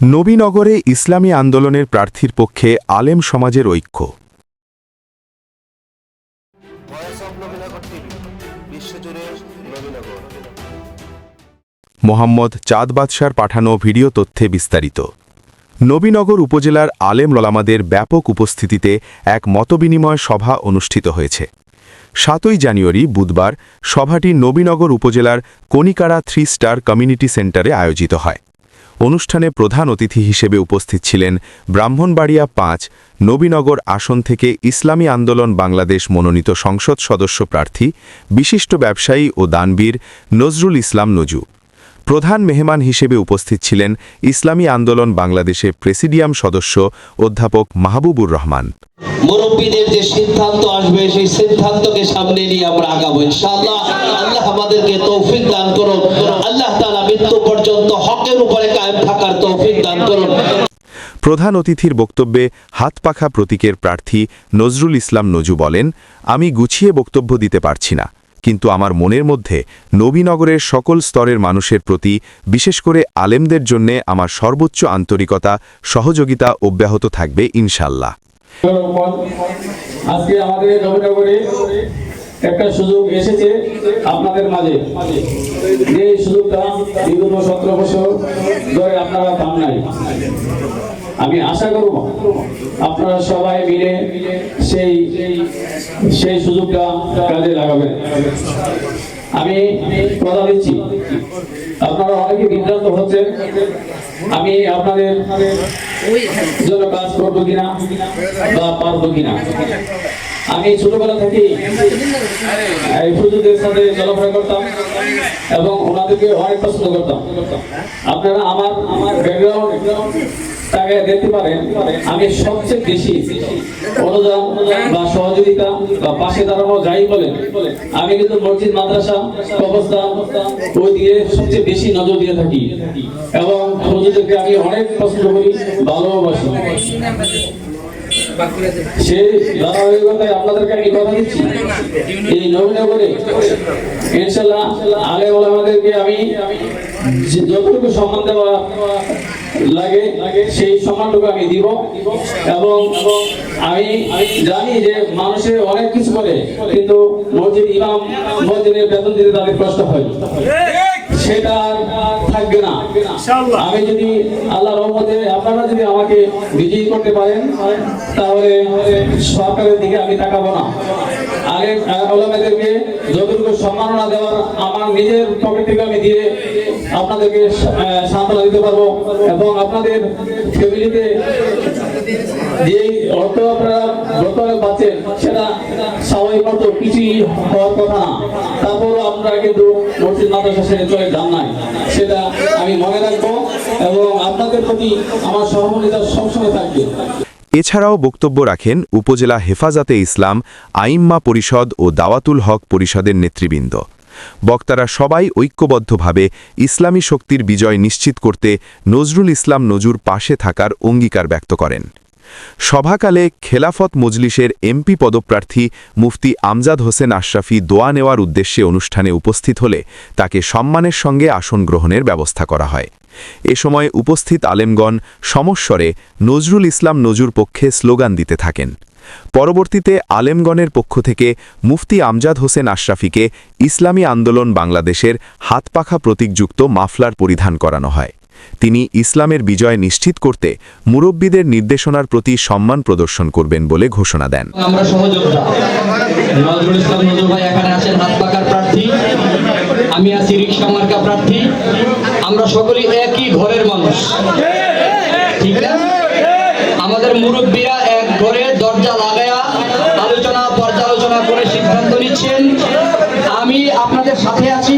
নবীনগরে ইসলামী আন্দোলনের প্রার্থীর পক্ষে আলেম সমাজের ঐক্য। মোহাম্মদ চাঁদ বাদশার পাঠানো ভিডিও তথ্যে বিস্তারিত। নবীনগর উপজেলার আলেম ললামাদের ব্যাপক উপস্থিতিতে এক মতবিনিময় সভা অনুষ্ঠিত হয়েছে। সাতই জানুয়ারি বুধবার সভাটি নবীনগর উপজেলার কনিকাড়া থ্রি স্টার কমিউনিটি সেন্টারে আয়োজিত হয়। অনুষ্ঠানে প্রধান অতিথি হিসেবে উপস্থিত ছিলেন ব্রাহ্মণবাড়িয়া পাঁচ, নবীনগর আসন থেকে ইসলামী আন্দোলন বাংলাদেশ মনোনীত সংসদ সদস্য প্রার্থী, বিশিষ্ট ব্যবসায়ী ও দানবীর নজরুল ইসলাম নজু। প্রধান মেহমান হিসেবে উপস্থিত ছিলেন ইসলামী আন্দোলন বাংলাদেশের প্রেসিডিয়াম সদস্য অধ্যাপক মাহবুবুর রহমান। মুরব্বীদের যে সিদ্ধান্ত আসবে, সেই সিদ্ধান্তকে সামনে নিয়ে আমরা আগাবো, ইনশাআল্লাহ। আল্লাহ আমাদেরকে তৌফিক দান করুন আল্লাহ তাআলা মৃত্যু পর্যন্ত হকের উপরে কায়েম থাকার তৌফিক দান করুন প্রধান অতিথির বক্তব্যে হাতপাখা প্রতীকের প্রার্থী নজরুল ইসলাম নজু বলেন, আমি গুছিয়ে বক্তব্য দিতে পারছি না, কিন্তু আমার মনের মধ্যে নবীনগরের সকল স্তরের মানুষের প্রতি, বিশেষ করে আলেমদের জন্যে আমার সর্বোচ্চ আন্তরিকতা, সহযোগিতা অব্যাহত থাকবে ইনশাল্লাহ একটা সুযোগ এসেছে আপনাদের মাঝে। যে সুযোগটা সতেরো বছর ধরে আপনারা পান নাই। আমি আশা করব আপনারা সবাই মিলে সেই সেই সুযোগটা কাজে লাগাবেন। আমি কথা দিচ্ছি। আপনারা অনেকে বিভ্রান্ত হচ্ছেন। আমি আপনাদের জন্য কাজ করব কিনা বা পারব কিনা? আমি ছোটবেলা থেকে এই হুজুরদের সাথে চলাফেরা করতাম এবং ওনাদেরকে অনেক পছন্দ করতাম। আপনারা আমার আমার ব্যাকগ্রাউন্ড তাকে দেখতে পারেন। আমি সবচেয়ে বেশি অনুদান বা সহযোগিতা বা পাশে দাঁড়ানো যাই বলেন, আমি কিন্তু মসজিদ, মাদ্রাসা, কবরস্থান, ওই দিয়ে সবচেয়ে বেশি নজর দিয়ে থাকি। এবং হুজুরদেরকে আমি অনেক পছন্দ করি, ভালোবাসি। সেই ধারাবাহিকতায় আপনাদেরকে আমি কথা দিচ্ছি। এই নবীনগরে ইনশাল্লাহ আলে ওলামাদেরকে আমি যতটুকু সম্মান দেওয়া লাগে সেই সম্মানটুকু আমি দিব। এবং আমি জানি যে মানুষের অনেক কিছু করে কিন্তু মসজিদ ইমাম মসজিদের বেতন দিতে তাদের কষ্ট হয়। সেটা থাকবে না। আমি যদি আল্লাহ রহমতে আপনারা যদি আমাকে বিজয়ী করতে পারেন তাহলে সরকারের দিকে আমি তাকাবো না। আগে ওলামাদেরকে যতটুকু সম্মাননা দেওয়ার আমার নিজের পকেট থেকে আমি দিয়ে আপনাদেরকে সান্ত্বনা দিতে পারব এবং আপনাদের ফ্যামিলিতে যে অর্থ আপনারা পাচ্ছেন, সেটা স্বাভাবিক কিছুই হওয়ার কথা না। তারপরও আপনারা কিন্তু মসজিদ মাদ্রাসা চলে যান নাই। সেটা আমি মনে রাখব এবং আপনাদের প্রতি আমার সহমর্মিতা সবসময় থাকবে। এছাড়াও বক্তব্য রাখেন উপজেলা হেফাজতে ইসলাম আইম্মা পরিষদ ও দাওয়াতুল হক পরিষদের নেতৃবৃন্দ। বক্তারা সবাই ঐক্যবদ্ধভাবে ইসলামী শক্তির বিজয় নিশ্চিত করতে নজরুল ইসলাম নজুর পাশে থাকার অঙ্গীকার ব্যক্ত করেন। সভাকালে খেলাফত মজলিসের এমপি পদপ্রার্থী মুফতি আমজাদ হোসেন আশরাফি দোয়া নেওয়ার উদ্দেশ্যে অনুষ্ঠানে উপস্থিত হলে তাকে সম্মানের সঙ্গে আসন গ্রহণের ব্যবস্থা করা হয়। এ সময় উপস্থিত আলেমগণ সমস্বরে নজরুল ইসলাম নজুর পক্ষে স্লোগান দিতে থাকেন। পরবর্তীতে আলেমগণের পক্ষ থেকে মুফতি আমজাদ হোসেন আশরাফিকে ইসলামী আন্দোলন বাংলাদেশের হাতপাখা প্রতীকযুক্ত মাফলার পরিধান করানো হয়। তিনি ইসলামের বিজয় নিশ্চিত করতে মুরব্বীদের নির্দেশনার প্রতি সম্মান প্রদর্শন করবেন বলে ঘোষণা দেন। আমি আছি রিক্সা মার্কা প্রার্থী। আমরা সকলেই একই ঘরের মানুষ। ঠিক না? আমাদের মুরব্বীরা আলোচনা পর্যালোচনা করে সিদ্ধান্ত নিচ্ছেন আমি আপনাদের সাথে আছি।